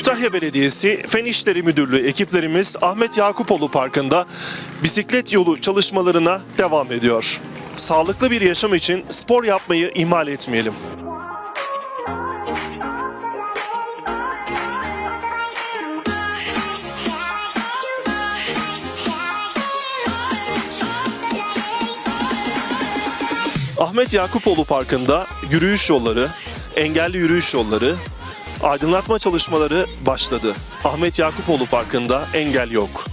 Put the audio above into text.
Kütahya Belediyesi Fen İşleri Müdürlüğü ekiplerimiz Ahmet Yakupoğlu Parkı'nda bisiklet yolu çalışmalarına devam ediyor. Sağlıklı bir yaşam için spor yapmayı ihmal etmeyelim. Ahmet Yakupoğlu Parkı'nda yürüyüş yolları, engelli yürüyüş yolları, aydınlatma çalışmaları başladı. Ahmet Yakupoğlu Parkı'nda engel yok.